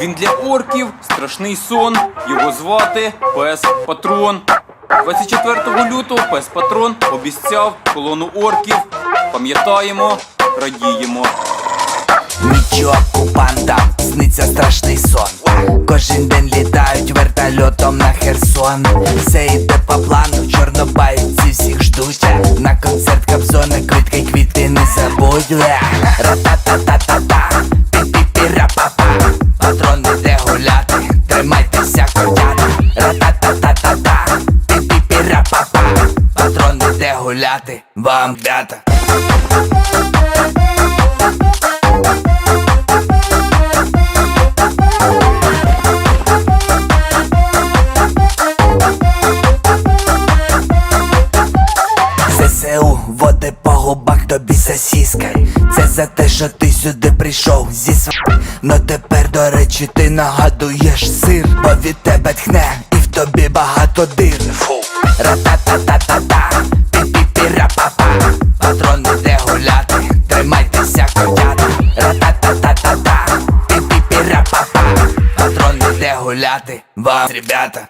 Він для орків страшний сон. Його звати Пес Патрон. 24 лютого пес Патрон обіцяв колону орків. Пам'ятаємо, радіємо. Нічого окупантам сниться страшний сон. Кожен день літають вертольотом на Херсон. Все йде по плану, чорнобайці всіх ждуть. На концерт капсони, квітки, квіти не забудь. Ра-та-та-та-та-та, Іде гуляти, вам дата. ЗСУ води по губах тобі сосіска Це за те, що ти сюди прийшов зі св... Но тепер, до речі, ти нагадуєш сир Бо від тебе тхне і в тобі багато дир. Фу Патрон де гуляти. Тримайтеся котята Ра-та-та-та-та-та. Пі-пі-пі-ра-па-па. Патрон іде гуляти. Вам, ребята